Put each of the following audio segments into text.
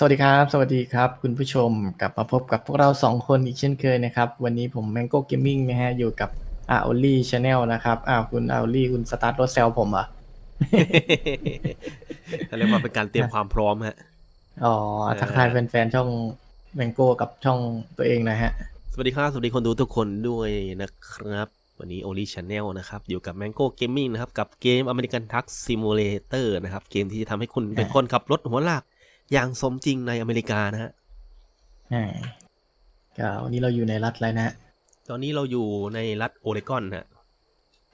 สวัสดีครับ สวัสดีครับคุณผู้ชมกลับมาพบกับพวกเราสองคนอีกเช่นเคยนะครับ วันนี้ผม Mango Gaming นะฮะ อยู่กับอาโอลี่ชาแนลนะครับอ้าวคุณอาโอลี่คุณสตาร์ทรถแซลผมเหรอเขาเรียกว่าเป็นการเตรียมความพร้อมฮะ อ๋อเออทักทายแฟนๆช่อง Mango กับช่องตัวเองนะฮะ สวัสดีครับ สวัสดีคนดูทุกคนด้วยนะครับ วันนี้ Only Channel นะครับ อยู่กับ Mango Gaming นะครับ กับเกม American Truck Simulator นะครับ เกมที่จะทำให้คุณเป็นคนขับรถหัวลาก อย่างสมจริงในอเมริกานะฮะอ่าก็วันนี้เราอยู่ในรัฐอะไรนะฮะตอนนี้เราอยู่ในรัฐโอเรกอนฮะ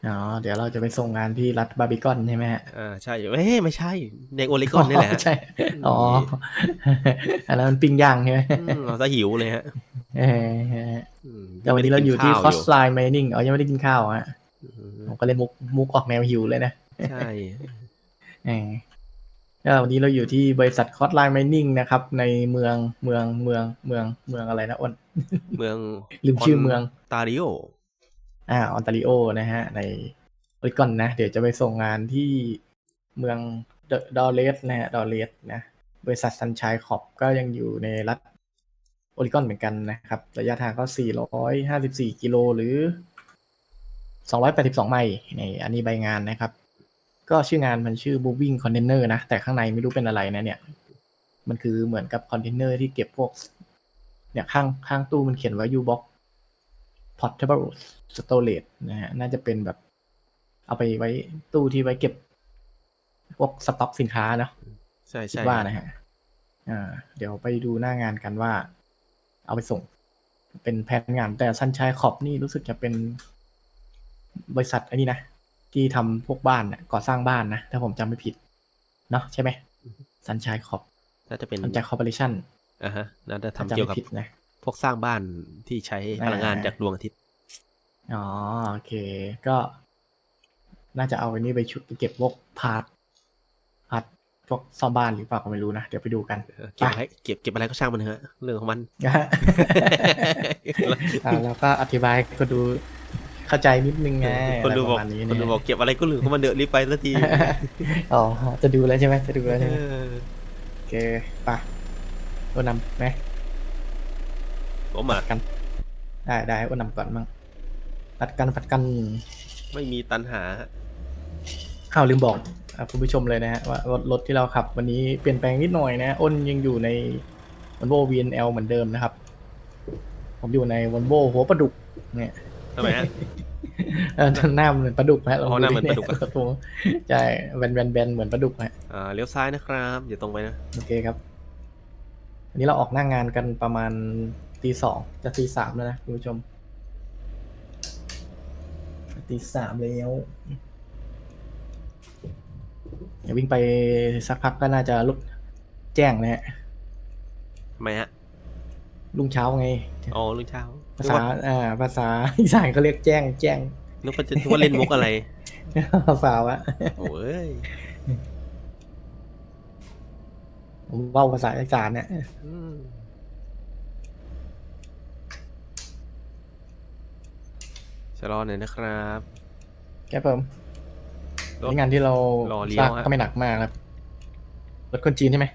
อ๋อ เดี๋ยวเราจะไปส่งงานที่รัฐบาร์บีคอนใช่ไหมฮะอ่าใช่เอ้ยไม่ใช่ ในโอเรกอนนี่แหละฮะใช่ อ๋อ อันนั้นมันปิ้งย่างใช่ไหมอืมเราจะหิวเลยฮะเอออืมแต่วันนี้เราอยู่ที่ไม่คอได้สกินไลน์ไมนิ่งอ๋อยังไม่ได้กินข้าวฮะอืมผมก็เลยมุกมุกออกแนวหิวเลยนะ ใช่เออก็ วันนี้เราอยู่ที่บริษัทคอสไลน์ไมนิ่งนะครับ ในเมืองเมืองเมืองเมืองเมืองอะไรนะอ้นเมืองลืมชื่อเมืองตาริโออ่าออนตาริโอนะฮะ ในโอริกอนนะ เดี๋ยวจะไปส่งงานที่เมืองดอเลสนะฮะดอเลสนะ บริษัทซันชัยขอบก็ยังอยู่ในรัฐโอริกอนเหมือนกันนะครับ ระยะทางก็ 454 กิโลหรือ 282 ไมล์ในอันนี้ใบงานนะครับ ก็ชื่องานมันชื่อ moving container นะ แต่ข้างในไม่รู้เป็นอะไรนะเนี่ย มันคือเหมือนกับคอนเทนเนอร์ที่เก็บพวก เนี่ยข้างข้างตู้มันเขียนไว้ U box portable storage นะฮะ น่าจะเป็นแบบ เอาไปไว้ตู้ที่ไว้เก็บ พวกสต็อกสินค้าเนาะใช่คิดใช่ว่านะฮะอ่า เดี๋ยวไปดูหน้างานกันว่า เอาไปส่ง เป็นแผนงานแต่ซันชัยขอบนี่รู้สึกจะเป็นบริษัทอันนี้นะ ที่ทำพวกบ้านน่ะก่อสร้างบ้านนะถ้าผมจำไม่ผิด เนาะใช่ไหมซันชัยขอบน่าจะเป็นซันชัยคอร์ปอเรชั่นอ่าฮะน่าจะถ้าทำจำเกี่ยวไม่กับผิดนะพวกสร้างบ้านที่ใช้พลังงานอ่าจากดวงอาทิตย์อ๋อโอเค ก็ น่าจะเอาไอ้นี่ไปชุดไปเก็บพวกพาร์ทพาร์ทพวกซ่อมบ้านหรือเปล่าก็ไม่รู้นะ เดี๋ยวไปดูกันเออเก็บอะไรเก็บเก็บอะไรก็ช่างมันเถอะเรื่องของมันนะฮะอ่าแล้วก็อธิบายให้คนดู เข้าใจนิดนึงไงคนดูบอกะไรประมาณนี้คนดูเนี่ยบอกเก็บอะไรก็เรื่องของมันเดอะรีบไปสักทีอ๋อจะดูแล้วใช่ไหมจะดูแล้วเอใช่ไหมอโอเคไปะอ้วนนำไหมผมอะกัน ได้ได้อ้วนนำก่อนมั้งปัดกันปัดกัน ไม่มีตันหาอ้าวลืมบอกอะคุณผู้ชมเลยนะฮะว่ารถรถที่เราขับ วันนี้เปลี่ยนแปลงนิดหน่อยนะอ้นยังอยู่ใน Volvo VNL เหมือนเดิมนะครับ ผมอยู่ใน Volvo หัวปลาดุกเนี่ย ทำไมฮะ เออหน้ามันเหมือนปลาดุกฮะอ๋อหน้าเหมือนปลาดุกอะรถผมใช่แบนแบนแบนเหมือนปลาดุกฮะอ่าเลี้ยวซ้ายนะครับอย่าตรงไปนะโอเคครับวันนี้เราออกหน้างานกันประมาณตีสองจะตีสามแล้วนะคุณผู้ชมตีสามแล้วเดี๋ยววิ่งไปสักพักก็น่าจะลุกแจ้งนะฮะทำไมฮะรุ่งเช้าไง อ๋อลุงเช้า ภาษาอ่า ภาษาอีสานเขาเรียกแจ้งแจ้งนึกว่าจะนึกว่าเล่นมุกอะไรภาษาวะโอ้ยผมเว่าภาษาอีสานเนี่ยอืมชะลอหน่อยนะครับแกเพิ่มรถนี่งานที่เรารอเลี้ยวสร้างฮะก็ไม่หนักมากครับรถคนจีนใช่ไหม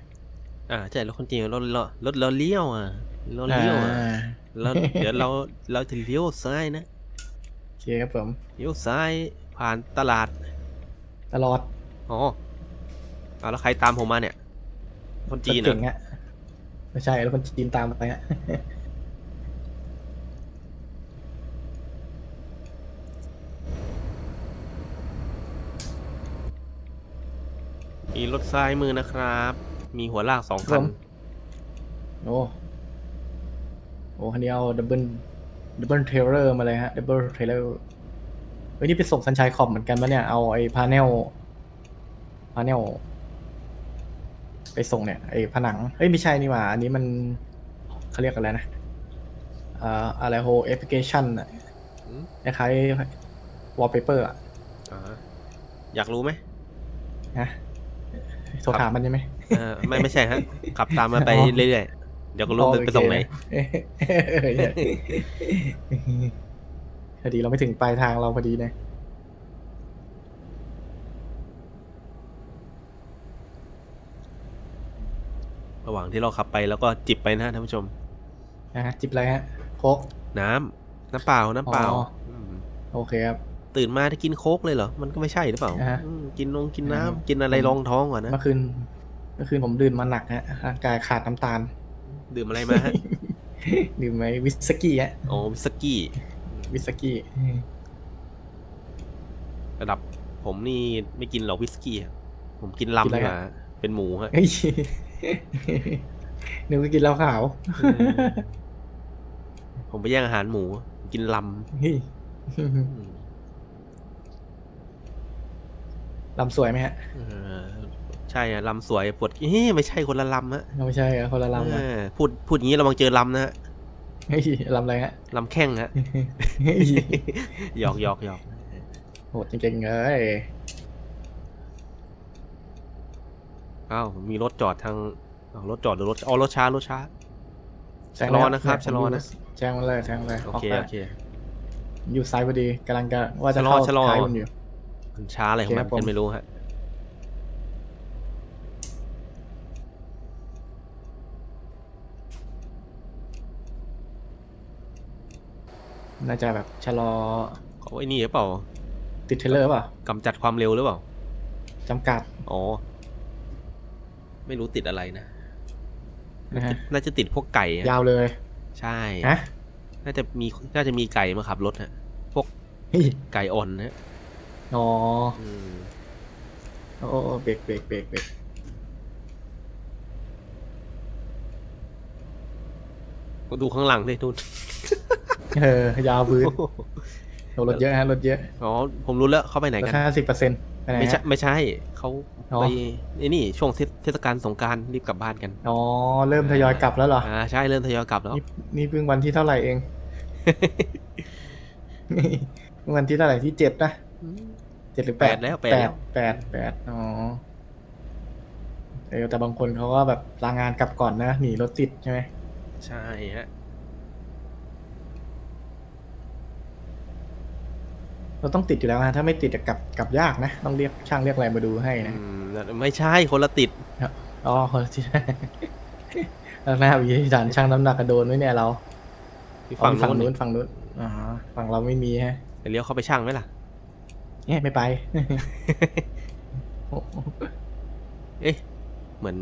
อ่าใช่รถคนจีนรถรถรถเราเลี้ยวอะ เราเลี้ยวอะอ่าแล้วเดี๋ยวเราเราจะเลี้ยวซ้ายนะโอเคครับผมเลี้ยวซ้ายผ่านตลาดตลอดอ๋อเอาแล้วใครตามผมมาเนี่ย คนจีนรถเหรเก่องฮะไม่ใช่แล้วคนจีนตามไปฮะมีรถซ้ายมือนะครับ มีหัวลากสองครัคับนผมโอ้ โอ้คันนี้เอาดับเบิลดับเบิลเทเลอร์มาเลยฮะดับเบิลเทเลอร์เฮ้ยนี่ไปส่งสัญชัยคอมเหมือนกันปะเนี่ย เอาไอ้พาเนลพาเนลไปส่งเนี่ยไอ้ผนังเฮ้ยไม่ใช่นี่หว่า อันนี้มันเขาเรียกอะไรนะเอ่ออะไรโฮแอปพลิเคชันอะอืมคล้ายๆวอลเปเปอร์อะอ่าอยากรู้ไหมนะโทรถามมันใช่ไหมเออไม่ไม่ใช่ฮะ ขับตามมาไปอ๋อเรื่อยๆ เดี๋ยวก็รู้ไปไปส่งไหนเอ้ยพอดีเราไม่ถึงปลายทางเราพอดีนะอระหว่างที่เราขับไปแล้วก็จิบไปนะท่านผู้ชมนะฮะจิบอะไรฮะโคกน้ำน้ำเปล่าน้ำเปล่าอ๋อมโอเคครับ ตื่นมาจะกินโค้กเลยเหรอ มันก็ไม่ใช่หรือเปล่าอ่าฮะอืมกินนงกินน้ำอืมกินอะไรรองท้องก่อนนะ เมื่อคืนเมื่อคืนผมดื่มมาหนักฮะร่างกายขาดน้ำตาล ดื่มอะไรมาฮะ ดื่มไหมวิสกี้ฮะโอ้วิสกี้ วิสกี้ ระดับผมนี่ไม่กินหรอกวิสกี้อะผมกินลำดีกว่าเป็นหมูฮะ เฮ้ยนึกว่ากินเหล้าขาวอืม ผมไปแย่งอาหารหมู กินลเฮ้ยำอืมลำสวยไหมฮะเออ ใช่อะลำสวยปวดเฮ้ยไม่ใช่คนละลำฮะไม่ใช่เหรอคนละลำนะเออพูดพูดอย่างนี้ระวังเจอลำนะฮะเฮ้ยลำอะไรฮะลำแข้งฮะเฮ้ยหยอกหยอกหยอกโหดจริงๆเลยอ้าวมีรถจอดทางอ้าวรถจอดหรือรถอ๋อรถช้ารถช้าแซงชะลอนะครับชะลอนะแซงมาเลยแซงมาเลยโอออกเคไปโอเคอยู่ซ้ายพอดีกำลังจะว่าจะชะลอเข้าชะลอท้ายมันอยู่มันช้าอะไรของมันโอเคครับผมเป็นไม่รู้ฮะ น่าจะแบบชะลอเขาไอ้นี่หรือเปล่าติดเทรลเลอร์เปล่ากำจัดความเร็วหรือเปล่า จำกัดอ๋อ ไม่รู้ติดอะไรนะ นะฮะน่าจะติดพวกไก่อะยาวเลยใช่ ฮะน่าจะมี น่าจะมีไก่มาขับรถฮะพวกเฮ้ยไก่อ่อนฮะอ๋ออืมโอ้โอ้โอ้เบรกเบรกเบรกเบรก ดูข้างหลังดินู่นเออยาวพื้นโอ้รถเยอะฮะรถเยอะ อ๋อ ผมรู้แล้วเขาไปไหนรถกันห้าสิบเปอร์เซ็นต์ไปไหนไม่ใช่ฮะไม่ใช่เขาอ๋อไปไอ้นี่ช่วงเทศเทศกาลสงกรารรีบกลับบ้านกัน อ๋อ เริ่มทยอยกลับแล้วเหรอ อ่า ใช่เริ่มทยอยกลับแล้ว นี่นี่เพิ่งวันที่เท่าไหร่เองเพิ่งวันที่เท่าไหร่ที่เจ็ดนะเจ็ดหรือแปดแปดแล้วแปดแปแล้ดวแปดแปดอ๋อเออแต่บางคนเขาก็แบบลางานกลับก่อนนะหนีรถติดใช่ไหม ใช่ฮะ เราต้องติดอยู่แล้วนะถ้าไม่ติดจะกลับกลับยากนะ ต้องเรียกช่างเรียกอะไรมาดูให้นะ อืมไม่ใช่คนละติด อ๋อคนละที่ แล้วหน้าวิธีการช่างน้ำหนักกระโดนไว้เนี่ยเราที่ฝั่ฝั่งงนู้นู้นนฝั่งนู้นอ๋อฝั่งเราไม่มีฮะไปเลี้ยวเข้าไปช่างไหมล่ะ เนี่ยไม่ไป โอ้โหเอ๊ะ เหมือน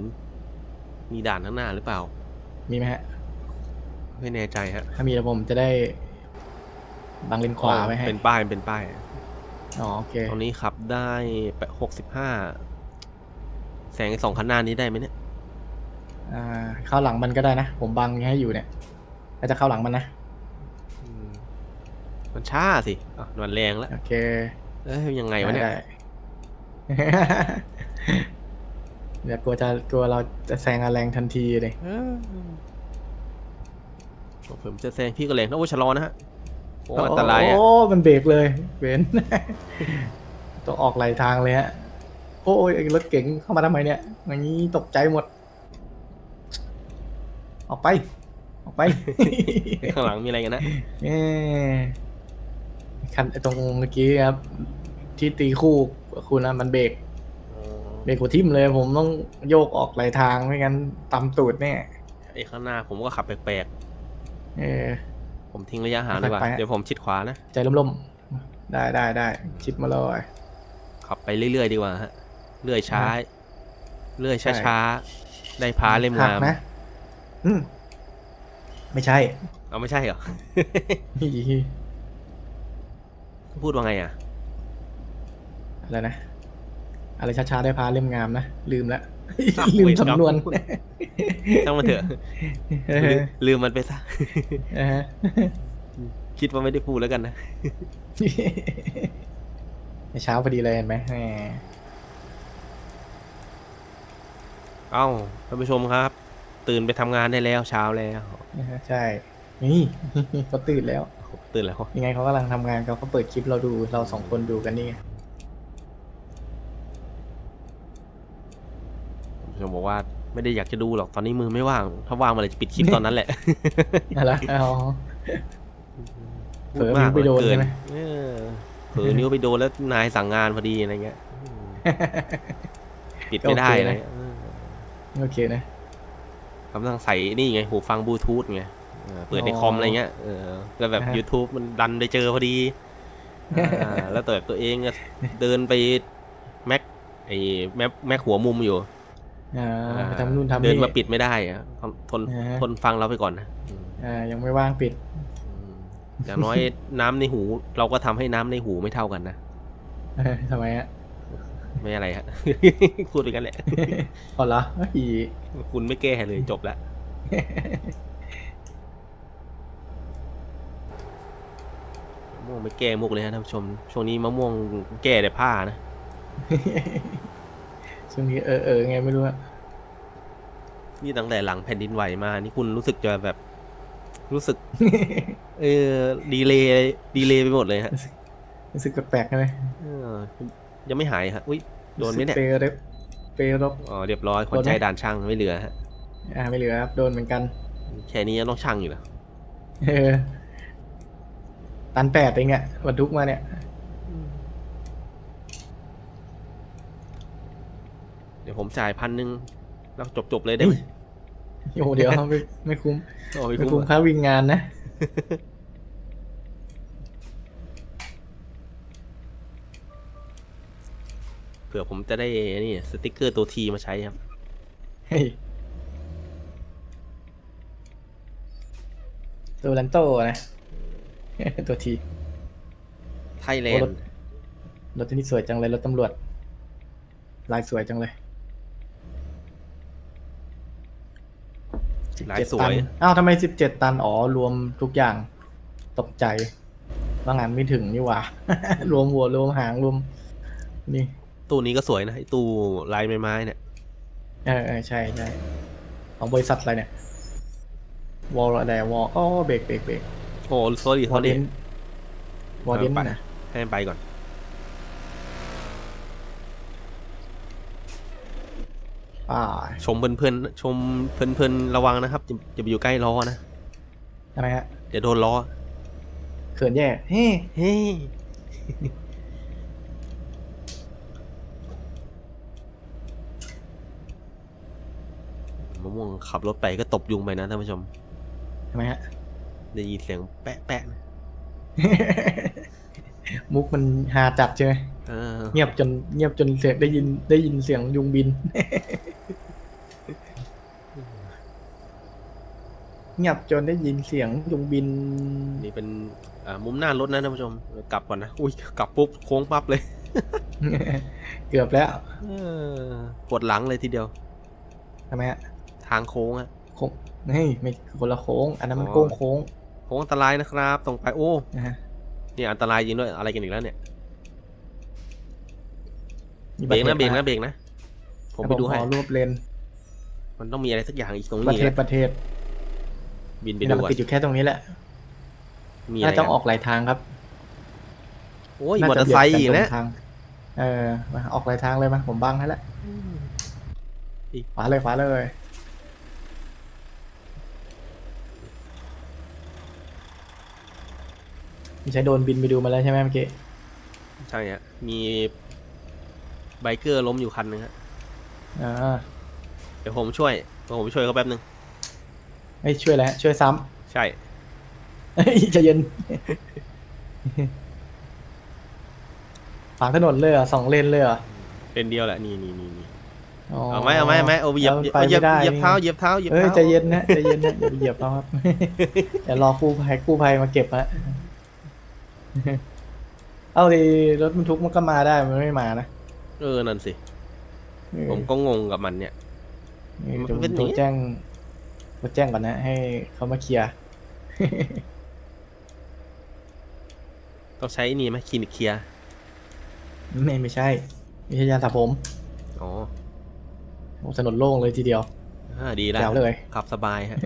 มีด่านข้างหน้าหรือเปล่า มีไหมฮะ ไม่แน่ใจฮะถ้ามีระบบจะได้บังเลนขวาไว้ให้ เป็นป้ายเป็นป้าย อ๋อโอเคตอนนี้ขับได้แปหกสิบห้าแสงไอ้สองคันหน้านี้ได้ไหมเนี่ย อ่า เข้าหลังมันก็ได้นะ ผมบังให้อยู่เนี่ยถ้าจะเข้าหลังมันนะอืมมันช้าสิอะมันแรงแล้ว โอเค เอ้ยยังไงวะเนี่ยได้เดี๋ยวกลัวจะกลัวเราจะแซงอะแรงทันทีเลย เออผมจะแซงพี่ก็แรงนะโอ้ยชะลอนะฮะโอ้อันตรายอะโอ้มันเบรกเลยเว้นต้องออกไหลทางเลยฮะโอ้ยไอ้รถเก๋งเข้ามาทำไมเนี่ยอย่างนี้ตกใจหมด ออกไป ออกไป ข้างหลังมีอะไรกันนะเอ๊ะคันไอ้ตรงเมื่อกี้ครับ ที่ตีคู่กับคุณนะมันเบรกเบรกหัวทิ่มเลย ผมต้องโยกออกไหลทางไม่งั้นตำตูดแน่ไอ้ข้างหน้าผมก็ขับแปลก เออๆผมทิ้งระยะห่างดีกว่า ไปๆฮะเดี๋ยวผมชิดขวานะ ใจล่มๆ ได้ได้ได้ชิดมาเลย ขับไปเรื่อยๆ ดีกว่าฮะ เรื่อยช้า เรื่อยใช่ ช้าๆ ได้พาเล่มหังากมนะ อืมไม่ใช่ เอาไม่ใช่เหรอ พูดว่าไงอะ อะไรนะ อะไรช้าๆได้พาเล่มงามนะ ลืมละอ้าว ลืมเวรกรรมสำนวนช่างมันเถอะเอลือมลืมมันไปซะเออคิดว่าไม่ได้พูดแล้วกันนะเช้าพอดีเลยเห็นไหมแหมเอ้าท่านผู้ชมครับ ตื่นไปทำงานได้แล้วเช้าแล้วใช่ นี่เขาตื่นแล้ว ตื่นแล้วยังไงเขากำลังทำงานเขาก็เปิดคลิปเราดูเราสองคนดูกันนี่ไง ท่าน ผู้ชมบอกว่าไม่ได้อยากจะดูหรอกตอนนี้มือไม่ว่าง ถ้าว่างมาเลยจะปิดคลิปตอนนั้นแหละอะไรอ๋อเผลอนิ้วไปโดนเกิใช่ไหมเออเผลอนิ้วไปโดนแล้วนายสั่งงานพอดีอะไรเงี้ยอืมปิดไม่ได้ก็โอเคเลนะยเออโอเคนะกำลังใส่นี่ไงหูฟังบลูทูธไงเออเปิดในคอมอะไรเงี้ยเออแล้วแบบอ่าฮะ YouTube มันดันไปเจอพอดีอ่าแล้วแต่แบบตัวเองก็เดินไปแม็กไอ้แม็กแม็กหัวมุมอยู่ อ่าไปทำนู่นทำเดินนี่มาปิดไม่ได้อะทนอ่าฮะ ทนฟังเราไปก่อนนะอืมอ่ายังไม่ว่างปิด อืมอย่างน้อย น้ำในหู เราก็ทำให้น้ำในหูไม่เท่ากันนะ เออทำไมฮะ ไม่อะไรฮะ พูดไปกันแหละพอเหรอเฮ้ยคุณไม่แก้เลยจบแล้วมะม่วงไม่แก้มุกเลยฮะท่านผู้ชม ช่วงนี้มะม่วงแก้แต่ผ้านะ ช่วงนี้เออเออไงไม่รู้อะนี่ตั้งแต่หลังแผ่นดินไหวมา นี่คุณรู้สึกจะแบบ รู้สึก เออดีเลยดีเลยไปหมดเลยฮะรู้สึกแปลกๆใช่ไหมเออยังไม่หายฮะอุ้ยโดนไหมเนี่ยเปรบเปรบอ๋อเรียบร้อยคนโดนไหมใจด่านช่างไม่เหลือฮะอ่าไม่เหลือครับโดนเหมือนกัน แค่นี้ยังต้องช่างอยู่เหรอเออตันแปดเองอะบรรทุกมาเนี่ย ดี๋ยวผมจ่ายพันหนึ่งแล้วจบๆเลยได้ไหมโอ้โหเดี๋ยวไม่ไม่คุ้มโอ้ยไม่คุ้คุ้มมอะค่าวิ่งงานนะ เผื่อผมจะได้นี่สติกเกอร์ตัวทีมาใช้ครับเฮ้ยตัวลันโต้นะ ตัวทีไทยแลโอ้นรถด์รถที่นี่สวยจังเลย รถตำรวจ ลายสวยจังเลย ลายสตัวนยอ้าวทำไมสิบเจ็ดตัน อ๋อ รวมทุกอย่าง ตกใจบางงานไม่ถึงนี่หว่า รวมหัวรวมหางรวม นี่ ตู้นี้ก็สวยนะไอ้ตู้ลายไม้ๆเนี่ย เออเออใช่ใช่ของบริษัทอะไรเนี่ยวอลอะไรวอลอ๋อเบรกเบรกเบรกโอ้สอรี่วสออลเดรี่นวอลเดนไปนะให้มันไปก่อน อ่าชมเพลินๆชมเพลินๆระวังนะครับอย่าอย่าไปอยู่ใกล้ล้อนะทำไมฮะเดี๋ยวโดนล้อเขินแย่เฮ้เฮ้ยมะม่วงขับรถไปก็ตบยุงไปนะท่านผู้ชมทำไมฮะได้ยินเสียงแปะแปะๆนะมุกมันฮาจัดใช่ไหม เออเงียบจนเงียบจนเสียงได้ยินได้ยินเสียงยุงบิน เงียบจนได้ยินเสียงยุงบิน นี่เป็นอ่ามุมหน้ารถนะท่านผู้ชม กลับก่อนนะ อุ้ยกลับปุ๊บโค้งปั๊บเลย เกือบแล้วเออปวดหลังเลยทีเดียวทำไมฮะทางโค้งอะโค้งเฮ้ยไม่คนละโค้ง อันนั้นมันอ๋อโค้งโค้งโค้งอันตรายนะครับ ตรงไปโอ้นะฮะเนี่ยอันตรายจริงด้วยอะไรกันอีกแล้วเนี่ยมี เบรกนะทเบรกมานะเบรกนะ ผมครับไปดูให้ขอรวบเลน มันต้องมีอะไรสักอย่างอีกตรงประนี้เทศนะประเทศ บินไปนี่ดูเราก่อนติดอยู่แค่ตรงนี้แหละ มีอะไรน่าจะกันออกหลายทางครับ โอ้ยน่ามอเตอจะร์ไซค์อีกเบียดแล้วนตรงทางเออมาออกหลายทางเลยมาผมบังให้แล้วอีกขวาเลยขวาเลยมีใช้โดรนบินไปดูมาแล้วใช่ไหมเมื่อกี้ ใช่ฮะมี ไบเกอร์ล้มอยู่คันหนึงฮะอ่าเดี๋ยวผมช่วยเดี๋ยวผมช่วยเขาแป๊บนึงไม่ช่วยแล้วช่วยซ้ใช่ำ เฮ้ยใจะเย็นขวางถนนเลยเหรอสองเลนเลยเหรอเป็นเดียวแหละนี่นี่นี่นี่อ๋อเอาไหมเอาไหมเอาไหมเอาเหยียบแล้วมันเอาเหยียบไปไม่ได้เหยียบเท้านี่เหยียบเท้าเหยียบเอ้ยเท้าใจเย็นนะใจเย็นนะอย่าไปเหยียบเขาครับ เดี๋ยวรอกู้ภัยกู้ภัยมาเก็บฮะ เอาดีรถบรรทุกมันก็มาได้มันไม่มานะ เออ นั่นสิผมก็งงกับมันเนี่ย เออมันเดี๋ยวผเป็นมอย่างโทรนี้ แจ้งโทรแจ้งก่อนนะ ให้เขามาเคลียร์ ต้องใช้นี่ไหมคลินิกเคลียร์ไม่ไม่ใช่ไม่ใช่ยาสระผมอ๋อโอ้ถนนโล่งเลยทีเดียวอ่าดีแล้วแจ๋วเลย ขับสบายฮะ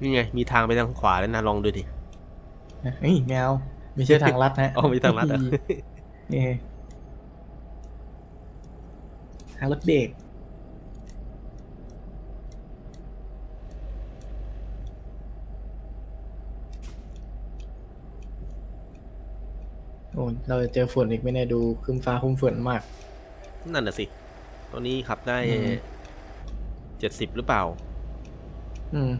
นี่ไง มีทางไปทางขวาแล้วนะลองดูดิ เฮ้ยแมวไม่ใช่ทางลัดนะ อ๋อมีทางลัดเหรอ นี่ ทางรถเบรกโอ้เราจะเจอฝนอีกไม่แน่ดูครึ้มฟ้าครึ้มฝนมาก นั่นน่ะสิ ตอนนี้ขับได้อืม เจ็ดสิบหรือเปล่า อืม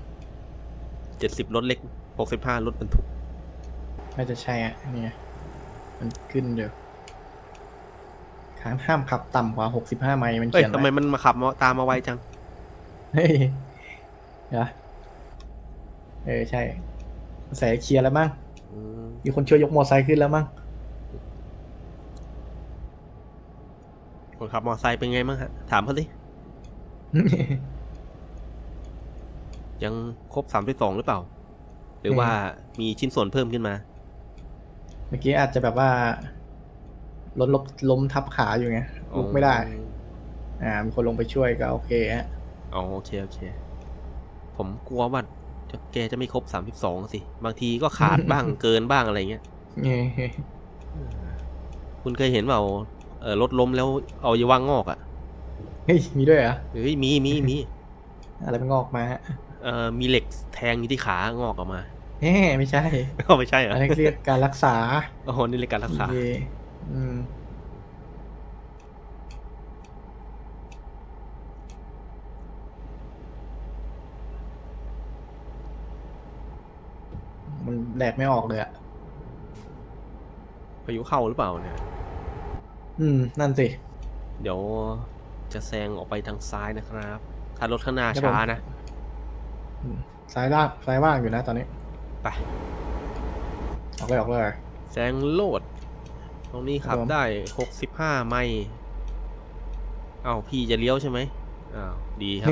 เจ็ดสิบรถเล็กหกสิบห้ารถบรรทุก น่าจะใช่อะนี่ไงมันขึ้นเดี๋ยว ห้ามห้ามขับต่ำกว่าหกสิบห้าไมล์มันเอ้ยเขียนทำไมไว้มันมาขับมาตามมาไวจัง เฮ้ยเดี๋ยวเออใช่แสเคลียร์แล้วมั้งอืมมีคนช่วยยกมอไซค์ขึ้นแล้วมั้งคนขับมอเตอร์ไซค์เป็นไงบ้างฮะ ถามเขาสิ ยังครบสามสิบสองหรือเปล่า หรือว่ามีชิ้นส่วนเพิ่มขึ้นมา เมื่อกี้อาจจะแบบว่า รถลบล้มทับขาอยู่ไงลุกไม่ได้ อ่ามีคนลงไปช่วยก็โอเคฮะอ๋อโอเคโอเค ผมกลัวว่าจะแกจะไม่ครบสามสิบสองสิ บางทีก็ขาดบ้างเกินบ้างอะไรเงี้ยเฮ้ยคุณเคยเห็นเปล่าเออรถล้มแล้วเอายวางงอกอะ่ะเฮ้ยมีด้วยเหรอเฮ้ยมีมีมีอะไรมันงอกมาฮะเอ่อมีเหล็กแทงอยู่ที่ขางอกออกมาเฮ้ไม่ใช่อ๋อไม่ใช่เหรออันนี้เรียกการรักษาโอ้โหนี่เลยการรักษาเย่ อืมมันแดดไม่ออกเลยอะพายุเข้าหรือเปล่าเนี่ย อืม นั่นสิ เดี๋ยวจะแซงออกไปทางซ้ายนะครับ ถ้ารถข้างหน้าครับผมช้านะอืมซ้ายล่างซ้ายว่างอยู่นะตอนนี้ ไป ออกเลยออกเลย แซงโลด ตรงนี้ขับครับผม ได้หกสิบห้าไมล์อ้าวพี่จะเลี้ยวใช่ไหมอ้าวดีครับ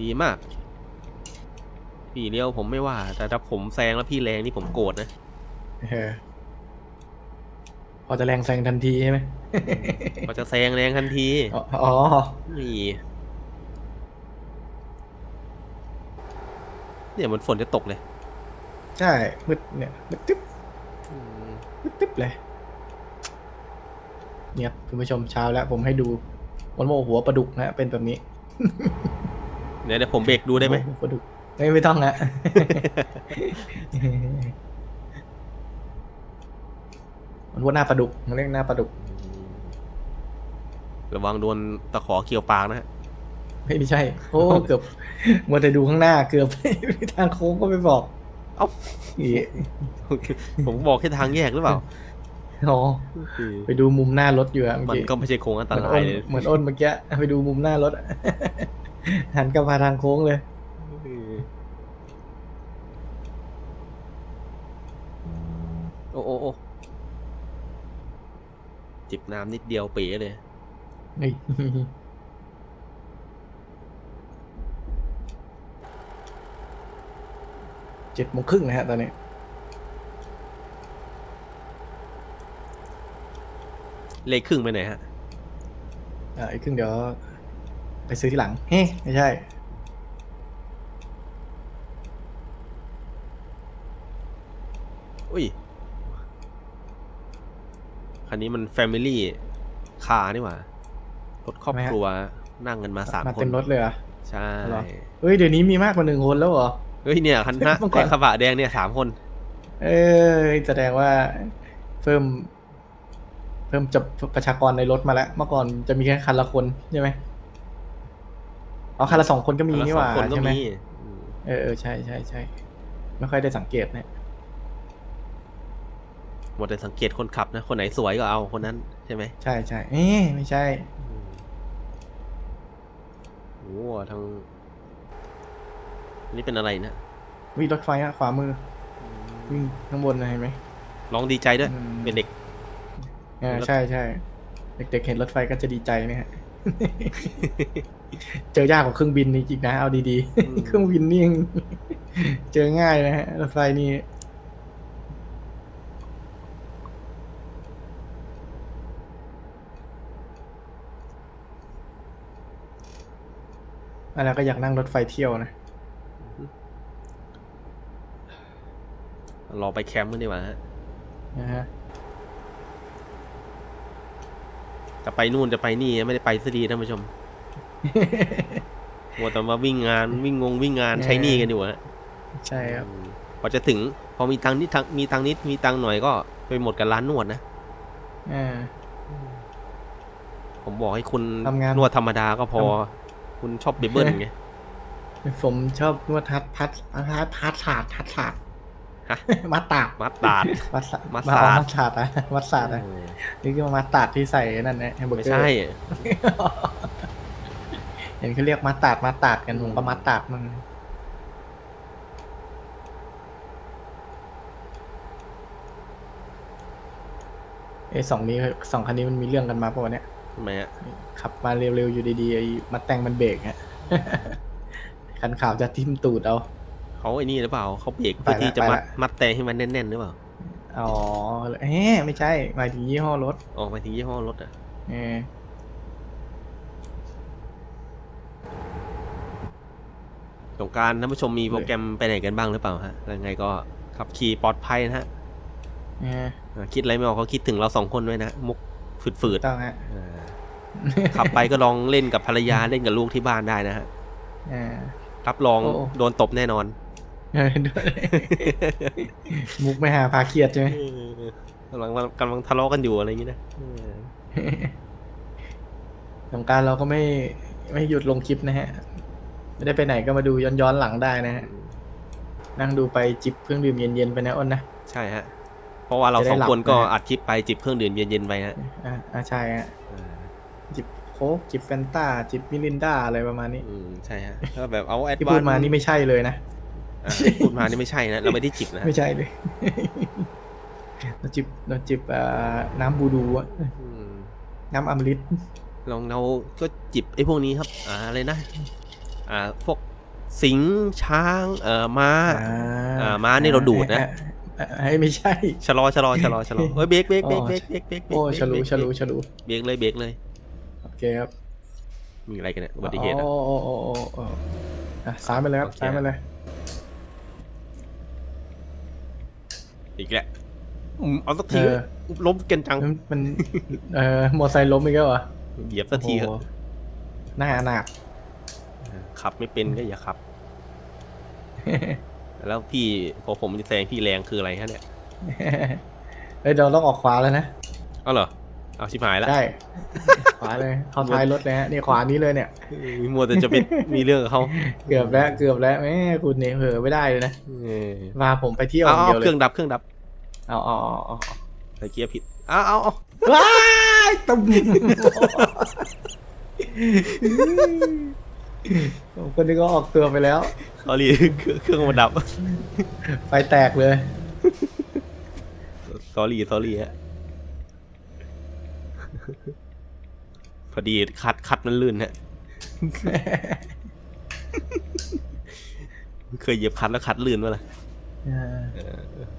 ดีมาก พี่เลี้ยวผมไม่ว่า แต่ถ้าผมแซงแล้วพี่แรงนี่ผมโกรธนะ เออพอจะแรงแซงทันทีใช่ไหมก็จะแซงแรงทันทีอ๋ออ๋อนี่เนี่ยเหมันฝนจะตกเลยใช่มืดเนี่ยมืดตึ๊บมืดตึ๊บเลย เนี่ยคุณผู้ชมเช้าแล้ว ผมให้ดูวันโมหัวปลาดุกนะเป็นแบบนี้เดี๋ยวเดี๋ยวผมเบรกดูได้ไหมหัวปลาดุกไม่ไม่ต้องนะมันว่าหน้าปลาดุกมันเรียกหน้าปลาดุกระวังโดนตะขอเกี่ยวปากนะฮะไม่ไม่ใช่ โอ้เกือบมัวแต่ดูข้างหน้าเกือบ ทางโค้งก็ไม่บอก เอ้าอีผมบอกแค่ทางแยกหรือเปล่า อ๋อไปดูมุมหน้ารถอยู่อะมัเมื่อนกี้ก็ไม่ใช่โค้งอันเหตมือนราอ้ยนเลยเหมือนอ้นเมื่อกี้ไปดูมุมหน้ารถอะ หันกลับมาทางโค้งเลย โอ้โอ้โอ้จิบน้ำนิดเดียวเป๋เลย นี่ เจ็ดโมงครึ่งนะฮะตอนนี้ เลขครึ่งไปไหนฮะ อ่าอีกครึ่งเดี๋ยวไปซื้อที่หลัง เฮ้ไม่ใช่ อุ้ย คันนี้มันแฟมิลี่คาร์นี่หว่ารถครอบทำไมฮะครัวนั่งกันมาสามมาคนเต็มรถเลยเหรอใช่เหรอเฮ้ย เดี๋ยวนี้มีมากกว่าหนึ่งคนแล้วเหรอ เฮ้ยเนี่ยคันหน้าเมื่อก่อนไอ้ขบะแดงเนี่ยสามคน เออแสดงว่าเพิ่ม เพิ่มจะประชากรในรถมาแล้ว เมื่อก่อนจะมีแค่คันละคนใช่ไหมอ๋อคันละสองคนก็มีแล้วนี่หสอว่างคนก็ใช่ไหมมีอืมเออเออใช่ใช่ใช่ไม่ค่อยได้สังเกตนะหมดแต่สังเกตคนขับนะ คนไหนสวยก็เอาคนนั้นใช่ไหมใช่ใช่เอ๊ะไม่ใช่โอ้โหทางนี่เป็นอะไรนะวิ่งรถไฟอะขวามือ วิ่งข้างบนนะเห็นไหมร้องดีใจด้วย อืมเป็นเด็ก อ่ารถใช่ใช่เด็กๆเห็นรถไฟก็จะดีใจนะฮะเจอยากกว่าเครื่องบินอีกนะเอาดีอืมๆเครื่องบินนี่ยังเจอง่ายนะฮะรถไฟนี่อะไรก็อยากนั่งรถไฟเที่ยวนะรอไปแคมป์กันดีกว่าฮะ นะฮะ จะไปนู่นจะไปนี่ไม่ได้ไปสักทีท่านผู้ชมมัวแต่มาวิ่งงานวิ่งงงวิ่งงานใช้หนี่กันอยู่ฮะใช่ครับอืมพอจะถึง พอมีตังค์นิดทังมีตังค์นิดมีตังค์หน่อยก็ไปหมดกับร้านนวดนะอ่าผมบอกให้คุณทำงานนวดธรรมดาก็พอทคุณชอบเบเบิลไงผมชอบนวดทัดพัดพัดพัดศาสตร์ทัดศาสตร์ ฮะมัดตาดมัดตาดมัดศาสตร์มัดมาศาสตร์เอามัดศาสตร์อะมัดศาสตร์อะเออนี่คือมัดตาดที่ใส่นั่นนะแฮมเบอร์ไม่เกอร์ใช่เห็นเขาเรียกมัดตาดมัดตาดกันผมก็มัดตาดมันเอ้สองนี้สองคันนี้มันมีเรื่องกันมาปะวะเนี่ยทำไมอะขับมาเร็วๆอยู่ดีๆไอ้มัดแต่งมันเบรกฮะคันขาวจะทิ่มตูดเอา เขาไอ้นี่หรือเปล่าเขาเบรกไปเพื่อละที่จะไปมัดละมัดแต่ให้มันแน่นๆหรือเปล่าอ๋อเอ๊ะไม่ใช่หมายถึงยี่ห้อรถออกไปถึงยี่ห้อรถอะเออสงกรารท่านผู้ชมมีโปรแกรมไปไหนกันบ้างหรือเปล่าฮะยังไงก็ขับขี่ปลอดภัยนะฮะเอออ่าคิดอะไรไม่ออกก็คิดถึงเราสองคนด้วยนะมุกฝืดต้องฮะๆอ่าขับไปก็ลองเล่นกับภรรยาเล่นกับลูกที่บ้านได้นะฮะเออรับรองโอ้โดนตบแน่นอนเออด้วย มุกไม่หาพาเครียดใช่ไหมกำลังกำลังทะเลาะกันอยู่อะไรอย่างนี้นะเออสงกรารเราก็ไม่ไม่หยุดลงคลิปนะฮะ ไม่ได้ไปไหนก็มาดูย้อนๆหลังได้นะฮะ นั่งดูไปจิบเครื่องดื่มเย็นๆไปนะอ้นนะ ใช่ฮะ เพราะว่าเราจะได้สองหลับคนก็นะฮะอัดคลิปไปจิบเครื่องดื่มเย็นๆไปฮะ อ่าอ่าใช่ฮะอ่าจิบโค้กจิบแฟนตาจิบมิรินดาอะไรประมาณนี้ อืมใช่ฮะก็แบบเอาแอดที่วาพูนดมานี่ไม่ใช่เลยนะ พูดมานี่ไม่ใช่นะ เราไม่ได้จิบนะไม่ใช่เลยเราจิบเราจิบอ่าน้ำบูดูอะอืมน้ำอมฤตลองเราก็จิบไอ้พวกนี้ครับ อ่าอะไรนะ อ่า พวกสิงห์ช้าง เอ่อม้า อ่าม้านี่เราดูดนะ อ่าอ่าให้ไม่ใช่ ชะลอชะลอชะลอชะลอเฮ้ยเบรกเบรกเบรกเบรกเบรกเบรกโอ้ฉลูฉลูฉลูเบรกเลยเบรกเลย โอเคครับมีอะไรกันเนี่ยอุบัติเหตุอะโอ้โอ้โอ้โอ้โอ้อะซ้ายไปเลยครับโอเค ซ้ายไปเลย อีกแล้วอืมเอาสักเอทีอล้มกันจัง มันมันเอ่อมอไซค์ล้มอีกแล้วเหรอเหยียบสักทีเถโอ้อะโหหน้าอนาถ ขับไม่เป็นก็อย่าขับ แล้วพี่พอผมจะแซงพี่แรงคืออะไรฮะเนี่ยเฮ้ยเราต้องออกขวาแล้วนะ เอาเหรอ เอาชิบหายแล้วใช่ ขวาเลยเข้าท้ายรถเลยฮะนี่ขวานี้เลยเนี่ยมัวแต่จะไปมีเรื่องกับเขาเกือบแล้วเกือบแล้วแม่คุณเนี่ยเผลอไม่ได้เลยนะเออพาผมไปเที่ยวอเอาย่างเอาเดียวเคเลรื่อยงดับเครื่องดับเอาเอาเอาเอาใส่เกียร์ผิดเอาเอาเอาว้ายตุ้มผมคนนี้ก็ออกตัวไปแล้วสอรี่เครื่องมันดับไฟแตกเลยสอรี่สอรี่ฮะพ อดีคัดคัดมันลื่นฮะ เคยเหยียบคัดแล้วคัดลื่นมาล่ะ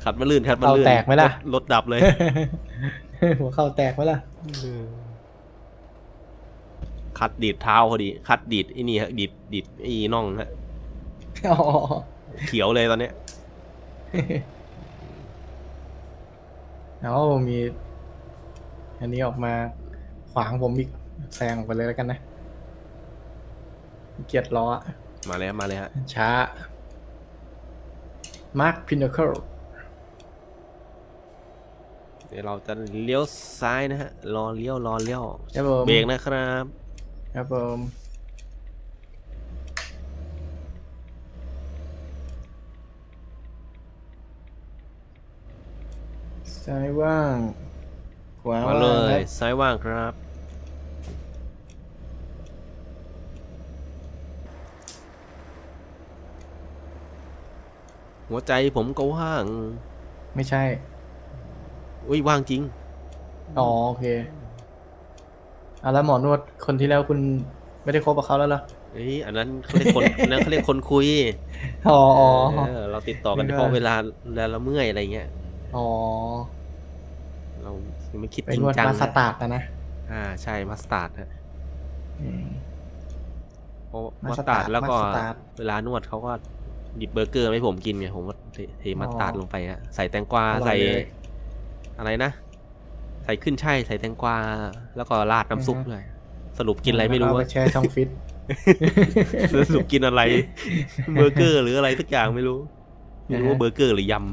คัดมันลื่นคัดมันลื่นเอาแตกไหมล่ะรถรถดับเลย หัวเข่าแตกไหมล่ะคัดดีดเท้าพอดี คัดดีดไอ้นี่ฮะดีดดีดไอ้น่องฮะอ๋อเขียวเลยตอนเนี้ยเอามี อันนี้ออกมาขวางผมอีก แซงออกไปเลยแล้วกันนะ เกียดล้ออะมาแล้วมาแล้วฮะช้า Mark Pinnacle เดี๋ยวเราจะเลี้ยวซ้ายนะฮะรอเลี้ยวรอเลี้ยวครับผมเบรกนะครับครับผมซ้ายว่างขวามาว่างเลครัยบซ้ายว่างครับ หัวใจผมก็ว่าง ไม่ใช่ อุ้ยว่างจริง อ๋อโอเคอะแล้วหมอนวดคนที่แล้วคุณไม่ได้คบกับเขาแล้วเหรอ เอ้ยอันนั้นเขาเรียกคนอันนั้นเขาเรียกคนคุยอ๋ออ๋อ เออเราติดต่อกันเฉพาะเวลาเวลาเราเมื่อยอะไรเงี้ย อ๋อเราไม่คิดไปจรินงวดจังมาสนะตาร์ดนะนะอ่าใช่มาสตาร์ดฮะอืม เพราะมามาสสตาตาร์ร์ดดแล้วก็มาสตาร์ด เวลานวดเขาก็ หยิบเบอร์เกอร์มาให้ผมกินไงผมก็เทเทมาสตาร์ดอ๋อลงไปฮะใส่แตงกวาอร่อยใส่เลย อะไรนะ ใส่ขึ้นช่ายใส่แตงกวาแล้วก็ราดน้ำซุปอือฮะด้วยสรุปกินอะไรไม่รู้เอาว่าไปแช่ช่องฟิต สรุปกินอะไร เบอร์เกอร์หรืออะไรสักอย่างไม่รู้ไม่รู้ว่าเบอร์เกอร์หรือยำ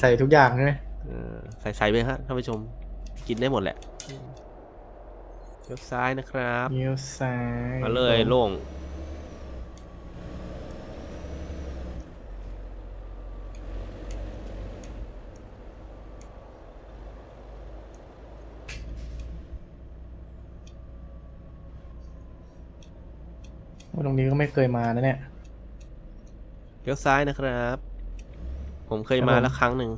ใส่ทุกอย่างใช่ไหมเออใส่ใส่ไปฮะท่านผู้ชม กินได้หมดแหละเลี้ยวซ้ายนะครับเลี้ยวซ้ายมาเลยโล่ง ตรงนี้ก็ไม่เคยมานะเนี่ย เลี้ยวซ้ายนะครับ ผมเคยครับมาผมแล้วครั้งหนึ่ง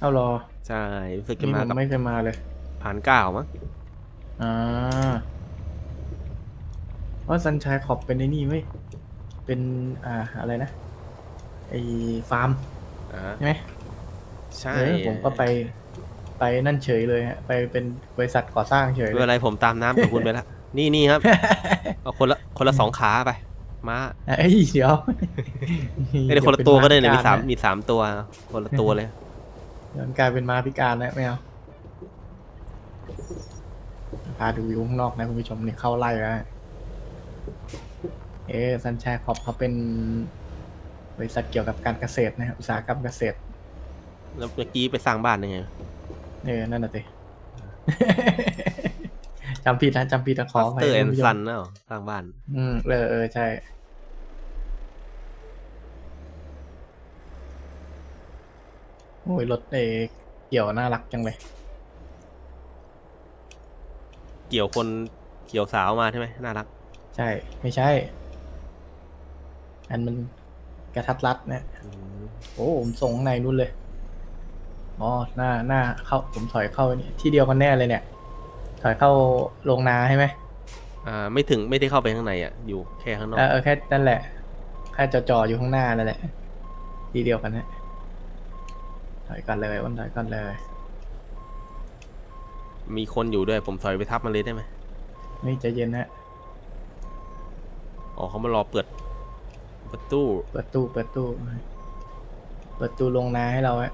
เอารอใช่รู้สึกจะนี่มาผมกับไม่เคยมาเลย ผ่านเก้ามั้งอ่าว่าซันชายขอบเป็นไอ้นี่เว้ยเป็นอ่าอะไรนะ ไอ้ฟาร์มอ่าใช่ไหมใช่เออผมก็ไปไปนั่นเฉยเลยฮะ ไปเป็นบริษัทก่อสร้างเฉยไม่เลเป็ยนไรผมตามน้ำกับคุณไปละ นี่นี่ครับ เอาคนละคนละสองขาไปมาเอ้ยเดี๋ยวไม่ได้คนละตัวก็ได้เนี่ยมีพิสามนะมีสามตัวคนละตัวเลย เดี๋ยวมันกลายเป็นม้าพิการแล้วไม่เอาพาดูวิวข้างนอกนะคุณผู้ชมนี่เข้าไล่แล้วฮะเอ๊ซันชายขอบเขาเป็นบริษัทเกี่ยวกับการเกษตรนะฮะอุตสาหกรรมเกษตรแล้วเมื่อกี้ไปสร้างบ้านยังไง เออนั่นน่ะสิ จำผิดนะจำผิดนะขอมาสไปเตอร์แอนคุณผู้ชมซันนะสร้างบ้าน อืมเออเออใช่โอ้ยรถเอเกี่ยวน่ารักจังเลย เกี่ยวคนเกี่ยวสาวมาใช่ไหมน่ารัก ใช่ ไม่ใช่ อันมันกระทัดรัดเนี่ยอืมโอ้ผมส่งข้างในนู่นเลยอ๋อหน้าหน้าเข้าผมถอยเข้านี่ที่เดียวกันแน่เลยเนี่ย ถอยเข้าโรงนาใช่ไหมอ่าไม่ถึงไม่ได้เข้าไปข้างในอะ อยู่แค่ข้างนอก เออเออแค่นั่นแหละแค่จอๆอยู่ข้างหน้านั่นแหละ ที่เดียวกันนะถอยก่อนเลยวันถอยก่อนเลย มีคนอยู่ด้วยผมถอยไปทับมันเลยได้ไหมนี่ใจเย็นนะอ๋อเขามารอเปิดประตูเปิดตู้เปิดตู้เปิดตู้ลงนาให้เราอะ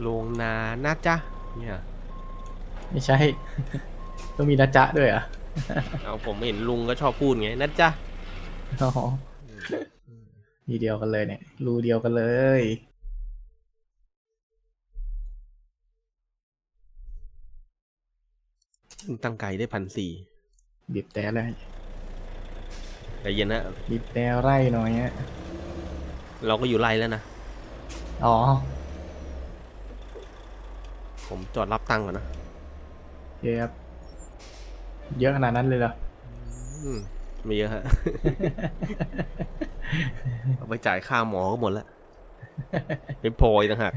โรงนาน่าจ้ะเนี่ยไม่ใช่ ต้องมีนะจ๊ะด้วยเหรอะเอาผมเห็นลุงก็ชอบพูดไงนะจ้ะอ๋อทีเดียวกันเลยเนี่ย รูเดียวกันเลย ตั้งไก่ได้พันสี่บีบแต่เลยแต่เย็นนะบีบแต่ไร่หน่อยฮะเราก็อยู่ไร่แล้วนะ อ๋อ ผมจอดรับตังค์ก่อนนะโอเคครับเยอะขนาดนั้นเลยเหรออืมไม่เยอะฮะ เอาไปจ่ายค่าหมอก็หมดแล้วเป็นโพยต่างหาก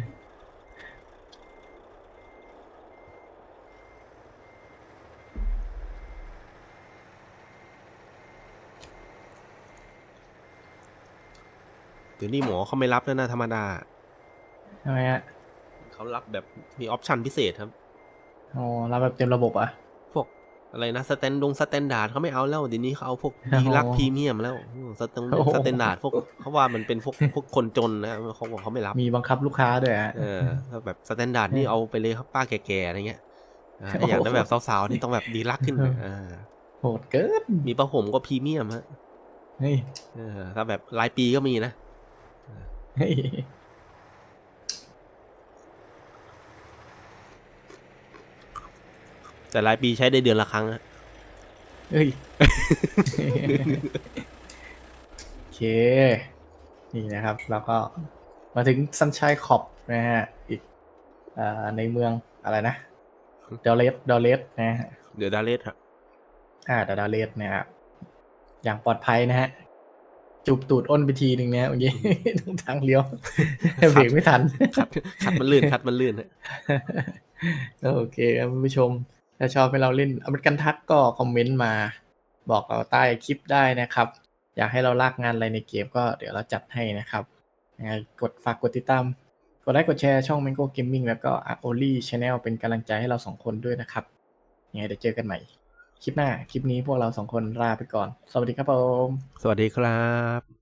เดี๋ยวนี้หมอเขาไม่รับแล้วนะธรรมดาทำไมฮะ เขารับแบบมีออปชันพิเศษครับ อ๋อ รับแบบเต็มระบบอะ พวกอะไรนะสแตนดงสแตนดาร์ดเขาไม่เอาแล้วเดี๋ยวนี้เขาเอาพวกโอ้ดีโหลักพรีเมียมแล้วสแตนโอ้โหสแตนดาร์ดพวกเขาว่ามันเป็นพวกพวกคนจนนะเขาบอกเขาไม่รับ มีบังคับลูกค้าด้วยฮะเออถ้าแบบสแตนดาร์ดนี่เอาไปเลยครับป้าแก่ๆอะไรเงี้ยอ่าโอ้โหถ้าอยากได้แบบสาวๆนี่ต้องแบบดีลักขึ้นเอออ่าโหดเกินมีประห่มก็พรีเมียมฮะเฮ้ยเออถ้าแบบรายปีก็มีนะ เฮ้ย แต่รายปีใช้ได้เดือนละครั้งอะเฮ้ย โอเค นี่นะครับ แล้วก็มาถึงซันชัยขอบนะฮะ อีกอ่าในเมืองอะไรนะดอเลสดอเลสนะฮะ เดือนดาเลสครับอ่าดดอเลสนะครับ อย่างปลอดภัยนะฮะจูบตูดอ้นไปทีหนึ่งนะเมื่อกี้ ตรงทางเลี้ยวเบรกไม่ทันคัดคัดมันลื่นคัดมันลื่นฮะ โอเคครับคุณผู้ชม ถ้าชอบให้เราเล่นอเมริกันทักก็คอมเมนต์มา บอกเราใต้คลิปได้นะครับ อยากให้เราลากงานอะไรในเกมก็เดี๋ยวเราจัดให้นะครับยังไงกดฝากกดติดตาม กดไลค์กดแชร์ช่อง Mango Gaming แล้วก็ a o l i Channel เป็นกำลังใจให้เราสองคนด้วยนะครับยังไงเดี๋ยวเจอกันใหม่ คลิปหน้า คลิปนี้พวกเราสองคนลาไปก่อน สวัสดีครับผม สวัสดีครับ